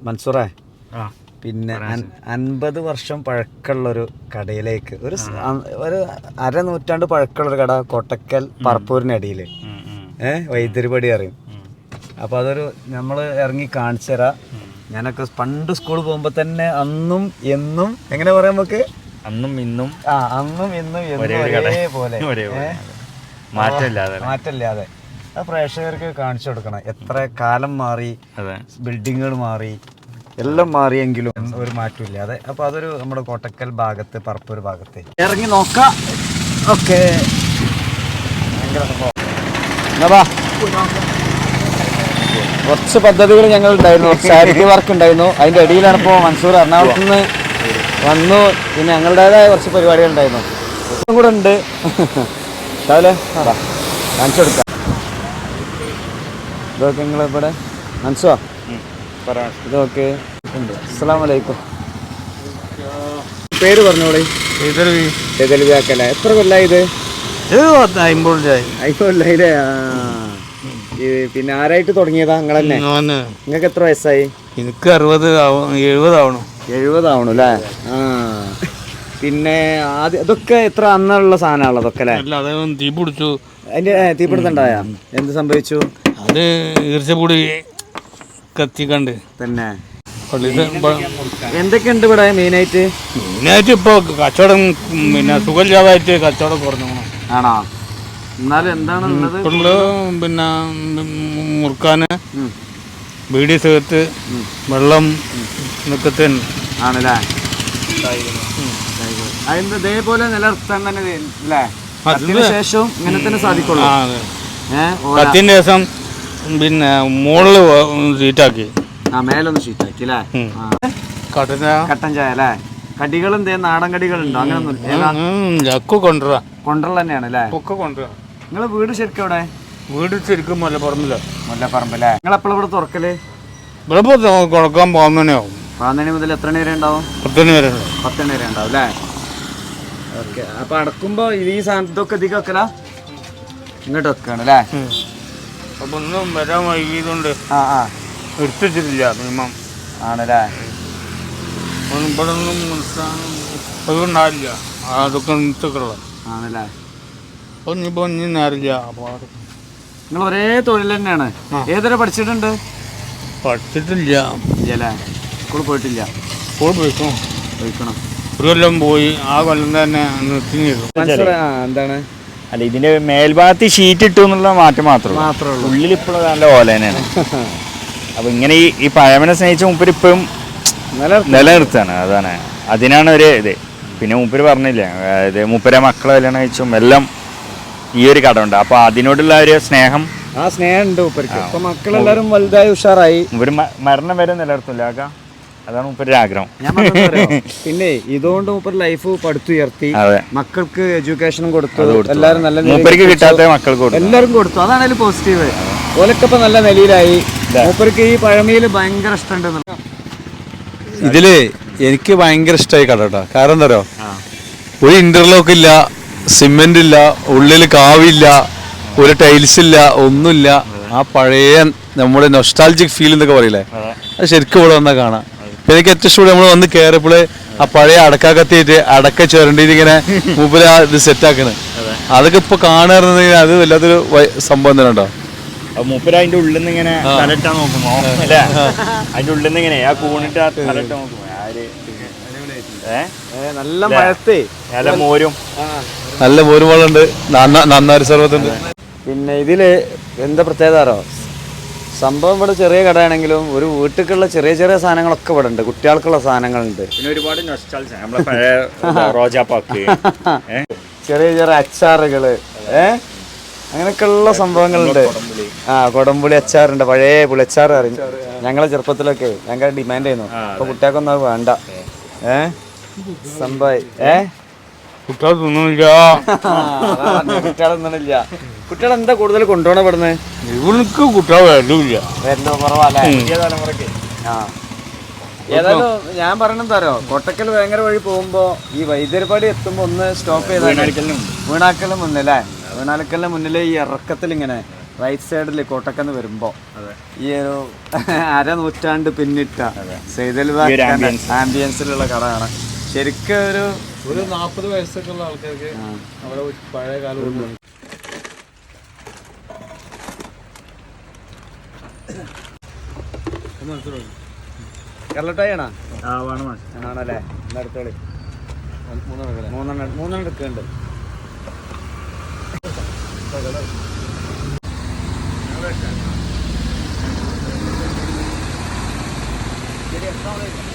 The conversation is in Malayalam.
മൻസൂറേ പിന്നെ അൻ- അൻപത് വർഷം പഴക്കമുള്ളൊരു കടയിലേക്ക് ഒരു ഒരു അര നൂറ്റാണ്ട് പഴക്കമുള്ളൊരു കട കൊട്ടക്കൽ പറപ്പൂരിനടിയിൽ ഏഹ് വൈദ്യുതിപടി അറിയും. അപ്പോൾ അതൊരു നമ്മൾ ഇറങ്ങി കാണിച്ചു തരാം. ഞാനൊക്കെ പണ്ട് സ്കൂളിൽ പോകുമ്പോൾ തന്നെ അന്നും എന്നും എങ്ങനെ പറയാം നമുക്ക്? അന്നും ഇന്നും ആ അന്നും ഇന്നും എന്നും ഒരേപോലെ. മാറ്റമില്ലാതെ മാറ്റമില്ലാതെ. അത് പ്രേക്ഷകർക്ക് കാണിച്ചു കൊടുക്കണം. എത്ര കാലം മാറി ബിൽഡിങ്ങുകൾ മാറി എല്ലാം മാറിയെങ്കിലും ഒരു മാറ്റമില്ല അതെ അപ്പൊ അതൊരു നമ്മുടെ കോട്ടക്കൽ ഭാഗത്ത് പറപ്പൂർ ഭാഗത്ത്. ഇറങ്ങി നോക്കാം. ഓക്കെ. കുറച്ച് പദ്ധതികൾ ഞങ്ങൾ ഉണ്ടായിരുന്നു. ചാരിറ്റി വർക്ക് ഉണ്ടായിരുന്നു. അതിന്റെ ഇടയിലാണ് ഇപ്പോൾ മൻസൂർ എറണാകുളത്ത് നിന്ന് വന്നു. പിന്നെ ഞങ്ങളുടേതായ കുറച്ച് പരിപാടികൾ ഉണ്ടായിരുന്നു. കൂടെ ഉണ്ട്. രാവിലെ കാണിച്ചു കൊടുക്കാം. ഇതൊക്കെ നിങ്ങൾ ഇവിടെ മനസ്സോ? ഇതൊക്കെ ഉണ്ട് അസ്സാം വലൈക്കും പേര് പറഞ്ഞോളി. ഇതൊരു എതൽവിയാക്കല എത്ര കൊല്ലായി ഇത്? ആയിക്കോല്ലേ പിന്നെ ആരായിട്ട് തുടങ്ങിയതാ നിങ്ങൾ തന്നെ നിങ്ങൾക്ക് എത്ര വയസ്സായി? എനിക്ക് അറുപത് എഴുപതാവണു എഴുപതാവണു. അല്ലേ ആ. പിന്നെ ആദ്യം ഇതൊക്കെ എത്ര അന്നുള്ള സാധനമാണല്ലോ അതൊക്കെ അല്ലേ? തീ പിടിച്ചു അതിന്റെ ഏ, തീപിടുത്തണ്ടായ എന്ത് സംഭവിച്ചു? അത് ഈർച്ചപ്പൊടി കത്തിക്കണ്ട്. തന്നെ. എന്തൊക്കെയുണ്ട് ഇവിടെ മെയിനായിട്ട്? മെയിനായിട്ട് ഇപ്പോൾ കച്ചവടം പിന്നെ സുഖമില്ലാതായിട്ട് കച്ചവടം കുറഞ്ഞു ആണോ? എന്നാലും എന്താണ് ഉള്ളത്? പിന്നെ മുറുക്കാന്. ബീഡി സുഖത്ത് വെള്ളം നിക്കത്തിൻ ആണല്ലേ? അതിന്റെ ഇതേപോലെ നിലനിർത്താൻ തന്നെ അല്ലേ ശേഷവും ശേഷം ഇങ്ങനെ തന്നെ സാധിക്കുള്ളൂ. ഏഹ് ശേഷം പിന്നെ മുകളിൽ സീറ്റാക്കി ആ മേലൊന്ന് ഷീറ്റാക്കി അല്ലേ കട്ടൻ ചായ? അല്ലേ കടികൾ എന്തേ? നാടൻ കടികളുണ്ടോ? അങ്ങനെ കൊണ്ടുവരാ. കൊണ്ടുള്ള തന്നെയാണ് അല്ലേ ഒക്കെ കൊണ്ടുവരാ. നിങ്ങളെ വീട് ശരിക്കും അവിടെ വീട് ശരിക്കും മുല്ലപ്പറമ്പിൽ മുല്ലപ്പറമ്പില്ലേ നിങ്ങൾ എപ്പോഴും ഇവിടെ തുറക്കൽ? ഇവിടെ പോകുന്നതിനാവും പതിനൊന്ന് മുതൽ എത്ര മണി വരെ ഉണ്ടാവും? പത്തിന് വരെ പത്ത് മണി വരെ ഉണ്ടാവും അല്ലേ ഓക്കെ. അപ്പൊ അടക്കുമ്പോ ഈ സാധനത്തൊക്കെ അധികം വെക്കലാ? ഇങ്ങോട്ട് വെക്കാണ് അല്ലേ അപ്പം ഒന്നും വരാൻ വൈകിയതുകൊണ്ട് ആ ആ. എടുത്തിട്ടില്ല മിനിമം. ആണല്ലേ? ഒന്നും ഇവിടെ ഒന്നും ഒന്നുണ്ടാവില്ല അതൊക്കെ നിൽക്കുള്ള ആണല്ലേ? നേരില്ല നിങ്ങൾ ഒരേ തൊഴിൽ തന്നെയാണ്. ഏതുവരെ പഠിച്ചിട്ടുണ്ട്? പഠിച്ചിട്ടില്ല. ഇല്ലല്ലേ? സ്കൂളിൽ പോയിട്ടില്ല. സ്കൂളിൽ പോയിക്കോ പോയിക്കണം? ഒരു കൊല്ലം പോയി. ആ കൊല്ലം തന്നെ നിർത്തി എന്താണ്? അല്ല ഇതിന്റെ മേൽഭാഗത്ത് ഷീറ്റ് ഇട്ടു എന്നുള്ള മാറ്റം മാത്രമേ ഉള്ളൂ. മാത്രമേ ഉള്ളൂ. ഉള്ളിൽ ഇപ്പോഴും നല്ല ഓല തന്നെയാണ്. അപ്പൊ ഇങ്ങനെ ഈ ഈ പഴമനെ സ്നേഹിച്ച മുപ്പര് ഇപ്പോഴും നിലനിർത്താണ് അതാണ്. അതിനാണ് ഒരു ഇത്. പിന്നെ മുപ്പര് പറഞ്ഞില്ല അതായത് മൂപ്പരെ മക്കളെ കല്യാണം കഴിച്ചും എല്ലാം ഈ ഒരു കട ഉണ്ട്. അപ്പൊ അതിനോടുള്ള ഒരു സ്നേഹം ആ സ്നേഹം ഉണ്ട് ഇപ്പൊ മക്കളെല്ലാരും വലുതായി ഉഷാറായി. മരണം വരെ നിലനിർത്തില്ല ആക്ക അതാണ് മൂപ്പരുടെ ആഗ്രഹം. ഞാൻ പിന്നെ ഇതുകൊണ്ട് മൂപ്പർ ലൈഫ് പടുത്തുയർത്തി മക്കൾക്ക് എഡ്യൂക്കേഷൻ കൊടുത്തു എല്ലാവരും നല്ല മൂപ്പർക്ക് കിട്ടാത്ത മക്കൾക്ക് എല്ലാവരും കൊടുത്തു. അതാണ് പോസിറ്റീവ് ഓലൊക്കെ ഇപ്പൊ നല്ല നിലയിലായി. മൂപ്പർക്ക് ഈ പഴമയിൽ ഭയങ്കര ഇഷ്ടമുണ്ട് ഇതിൽ എനിക്ക് ഭയങ്കര ഇഷ്ടമായി കട കേട്ടോ കാരണം എന്താ പറയുക ഒരു ഇന്റർലോക്ക് ഇല്ല സിമെന്റ് ഇല്ല ഉള്ളിൽ കാവില്ല ഒരു ടൈൽസ് ഇല്ല ഒന്നുമില്ല. ആ പഴയ നമ്മുടെ നൊസ്റ്റാൾജിക് ഫീൽ എന്നൊക്കെ പറയില്ലേ? അത്. ശരിക്കും ഇവിടെ വന്നാൽ കാണാം. എനിക്ക് ഏറ്റവും ഇഷ്ടം നമ്മൾ വന്ന് കയറിയപ്പോൾ ആ പഴയ അടക്ക കത്തിയിട്ട് അടക്ക ചുരണ്ടിയിട്ട് ഇങ്ങനെ മുമ്പിൽ ആ ഇത് സെറ്റാക്കണ് അതൊക്കെ ഇപ്പൊ കാണുന്നത് അത് വല്ലാത്തൊരു സംഭവം തന്നെ ഉണ്ടോ? മൂപ്പര് അതിന്റെ ഉള്ളിൽ നിന്ന് ഇങ്ങനെ തലയിട്ടാ നോക്കുമോ അല്ലേ അതിന്റെ ഉള്ളിൽ നിന്ന് ഇങ്ങനെ ആ കൂണിട്ട് ആ തലട്ട നോക്കുമോ ആര്? നല്ല മഴത്തേ. നല്ല മോരും. നല്ല പോരുമ്പോളുണ്ട് നന്നാരി സർവത്തുണ്ട് പിന്നെ ഇതിൽ എന്താ പ്രത്യേകത അറിയോ? സംഭവം ഇവിടെ ചെറിയ കടയാണെങ്കിലും ഒരു വീട്ടിലേക്കുള്ള ചെറിയ ചെറിയ സാധനങ്ങളൊക്കെ ഇവിടെ ഉണ്ട്. കുട്ടികൾക്കുള്ള സാധനങ്ങളുണ്ട്. പിന്നെ ഒരുപാട് റോജാപ്പാക്ക് ചെറിയ ചെറിയ അച്ചാറുകൾ. ഏ? അങ്ങനെയൊക്കെയുള്ള സംഭവങ്ങളുണ്ട്. ആ കൊടംപുളി അച്ചാറുണ്ട്. പഴയ പുളി അച്ചാർ അറിഞ്ഞു ഞങ്ങളെ ചെറുപ്പത്തിലൊക്കെ ഞങ്ങൾ ഡിമാൻഡ് ചെയ്യുന്നു അപ്പൊ കുട്ടികൾക്കൊന്നും അത് വേണ്ട. ഏ? സംഭവം ഏ? കുട്ടികൾ തിന്നുന്നില്ല. കുട്ടികളൊന്നുമില്ല കുട്ടികൾ എന്താ കൂടുതൽ കൊണ്ടുപോകണം പെടുന്നത് ഇവൾക്ക് കുട്ടികൾ വരില്ല വരുന്ന കുറവല്ലേ? ആ. ഏതായാലും ഞാൻ പറയണെന്ന് തരോ കൊട്ടക്കൽ ഭയങ്കര വഴി പോകുമ്പോ ഈ വൈദ്യർപാടി എത്തുമ്പോ ഒന്ന് സ്റ്റോപ്പ് ചെയ്താൽ വീണാക്കലിന് മുന്നിലേ. വീണാക്കലിന് മുന്നിൽ ഈ ഇറക്കത്തിൽ ഇങ്ങനെ റൈറ്റ് സൈഡിൽ കോട്ടക്കന്ന് വരുമ്പോ ഈ ഒരു അര നൂറ്റാണ്ട് പിന്നിട്ട സെയ്തൽ ആംബിയൻസിലുള്ള കടയാണ്. ശരിക്കും ഒരു ഒരു നാൽപ്പത് വയസ്സൊക്കെ ഉള്ള ആൾക്കാർക്ക് അവരെ പഴയ കാലം വേണം ആണല്ലേ? മൂന്നെണ്ണം മൂന്നെണ്ണം എടുക്കുന്നുണ്ട്. ശരി.